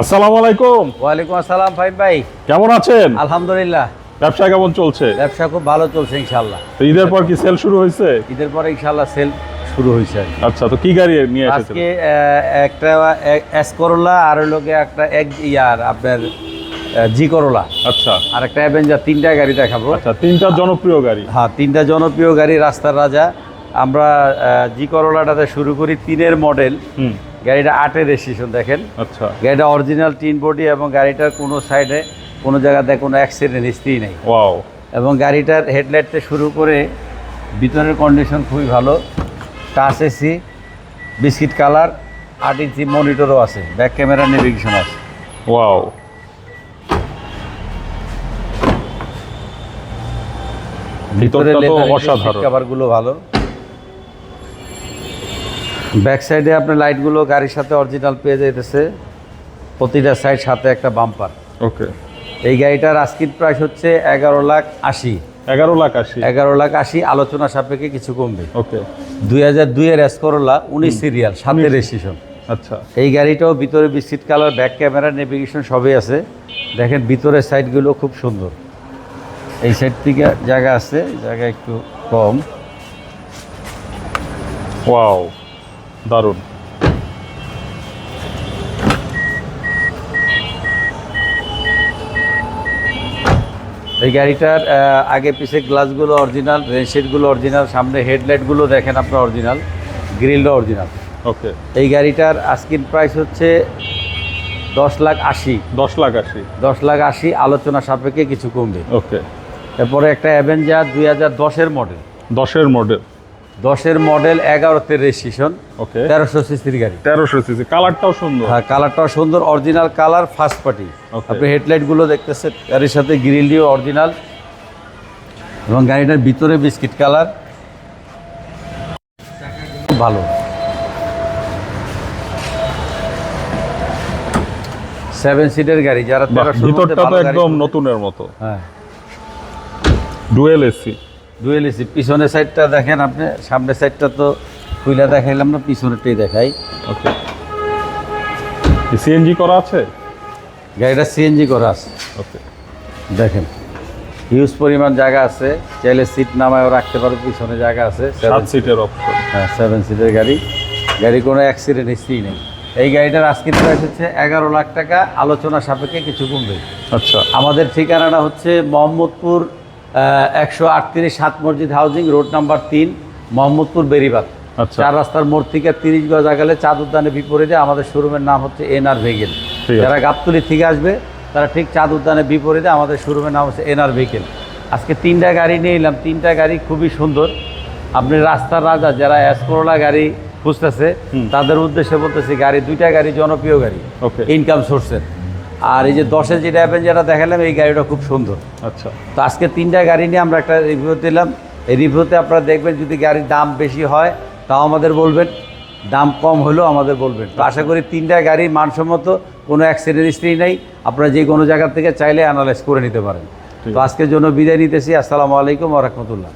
আসসালামু আলাইকুম। ওয়ালাইকুম আসসালাম ফাইম ভাই। কেমন আছেন? আলহামদুলিল্লাহ। ব্যবসা কেমন চলছে? ব্যবসা খুব ভালো চলছে ইনশাল্লাহ তো ঈদের পর কি সেল শুরু হয়েছে? ঈদের পরে ইনশাল্লাহ সেল শুরু হয়েছে আচ্ছা তো কি গাড়ি নিয়ে এসেছেন? আজকে একটা এস করোলা আর হলো একটা এক ইয়ার আপনার জি করোলা আচ্ছা। আর একটা অ্যাভেঞ্জার তিনটা গাড়ি দেখাবো। আচ্ছা তিনটা জনপ্রিয় গাড়ি। হ্যাঁ তিনটা জনপ্রিয় গাড়ি রাস্তার রাজা। আমরা জি করোলাটাতে শুরু করি তিনের মডেল হুম। গাড়িটা আটের রেজিস্ট্রেশন দেখেন। আচ্ছা। গাড়িটা অরিজিনাল টিন বডি এবং গাড়িটার কোনো সাইডে কোনো জায়গাতে কোনো অ্যাক্সিডেন্ট হিস্ট্রি নেই। ওয়াও এবং গাড়িটার হেডলাইট থেকে শুরু করে ভিতরের কন্ডিশন খুবই ভালো। টাচ এসি বিস্কিট কালার আট ইঞ্চি মনিটরও আছে ব্যাক ক্যামেরা নেভিগেশন আছে। ওয়াও ভিতরটা তো অসাধারণ। কাভারগুলো ভালো। ব্যাক সাইডে আপনার লাইটগুলো গাড়ির সাথে অরিজিনাল পেয়ে যাইতেছে। প্রতিটা সাইড সাথে একটা বাম্পার ওকে এই গাড়িটার আস্কিন প্রাইস হচ্ছে এগারো লাখ আশি। এগারো লাখ আশি। এগারো লাখ আশি আলোচনা সাপেক্ষে কিছু কমবে। ওকে দুই হাজার দুইয়ের এসকরোলা উনিশ সিরিয়াল সাতের রেজিস্ট্রেশন আচ্ছা। এই গাড়িটাও ভিতরে biscuit colour back camera navigation সবই আছে। দেখেন ভিতরের সাইডগুলো খুব সুন্দর। এই সাইড থেকে জায়গা আছে জায়গা একটু কম। ওয়াও দারুণ। এই গাড়িটার আগে পিছে গ্লাসগুলো অরিজিনাল রেনশেডগুলো অরিজিনাল সামনে হেডলাইটগুলো দেখেন আপনার অরিজিনাল গ্রিলটা অরিজিনাল ওকে এই গাড়িটার আস্কিন প্রাইস হচ্ছে দশ লাখ আশি। দশ লাখ আশি। দশ লাখ আশি আলোচনা সাপেক্ষে কিছু কমবে। ওকে এরপরে একটা অ্যাভেঞ্জার দুই হাজার দশের মডেল দশের মডেল দশের মডেল এগারোতে রেজিস্ট্রেশন ওকে। তেরোশো সিসির গাড়ি। তেরোশো সিসি কালারটাও সুন্দর। হ্যাঁ কালারটাও সুন্দর অরিজিনাল কালার ফার্স্ট পার্টি. আপনি হেডলাইটগুলো দেখতেছেন গাড়ির সাথে গ্রিল দিয়ে অরিজিনাল। এবং গাড়িটার ভিতরে বিস্কিট কালার খুব ভালো। সেভেন সিটের গাড়ি যারা ভিতরটা তো একদম নতুনের মতো। হ্যাঁ। ডুয়েল এসি ডুয়েল এসি পিছনের সাইডটা দেখেন আপনি সামনের সাইডটা তো খুইলা দেখাইলাম না পিছনেরটাই দেখাই। ওকে সিএনজি করা আছে? গাড়িটা সিএনজি করা আছে। ওকে দেখেন হিউজ পরিমাণ জায়গা আছে চাইলে সিট নামায়ও রাখতে পারো পিছনে জায়গা আছে সাত সিটের অপশন হ্যাঁ সেভেন সিটের গাড়ি। গাড়ি কোনো অ্যাক্সিডেন্ট হিস্ট্রি নেই। এই গাড়িটার আজকের প্রাইস হচ্ছে এগারো লাখ টাকা আলোচনা সাপেক্ষে কিছু কমবে। আচ্ছা। আমাদের ঠিকানাটা হচ্ছে মোহাম্মদপুর একশো আটত্রিশ সাত মসজিদ হাউজিং রোড নাম্বার তিন মোহাম্মদপুর বেরিবাদ। আচ্ছা। চার রাস্তার মোড় থেকে তিরিশ গজ আগালে চাঁদ উদ্যানের বিপরীতে আমাদের শোরুমের নাম হচ্ছে এনআর ভেহিকেল। যারা গাবতলি থেকে আসবে তারা ঠিক চাঁদ উদ্যানের বিপরীতে আমাদের শোরুমের নাম হচ্ছে এনআর ভেহিকেল। আজকে তিনটা গাড়ি নিয়ে এলাম। তিনটা গাড়ি খুবই সুন্দর। আপনি রাস্তার রাজা যারা অ্যাসকোরোলা গাড়ি খুঁজতেছে তাদের উদ্দেশ্যে বলতেছি গাড়ি দুইটা গাড়ি জনপ্রিয় গাড়ি ওকে। ইনকাম সোর্সের আর এই যে দশের যেটা অ্যাভেঞ্জারটা দেখালাম এই গাড়িটা খুব সুন্দর। আচ্ছা। তো আজকে তিনটা গাড়ি নিয়ে আমরা একটা রিভিউ দিলাম। এই রিভিউতে আপনারা দেখবেন যদি গাড়ির দাম বেশি হয় তাও আমাদের বলবেন। দাম কম হলেও আমাদের বলবেন। তো আশা করি তিনটা গাড়ি মানসম্মত কোনো অ্যাক্সিডেন্ট হিস্ট্রি নেই। আপনারা যে কোনো জায়গা থেকে চাইলে অ্যানালাইজ করে নিতে পারেন। তো আজকের জন্য বিদায় নিতেছি। আসসালামু আলাইকুম রহমতুল্লাহ।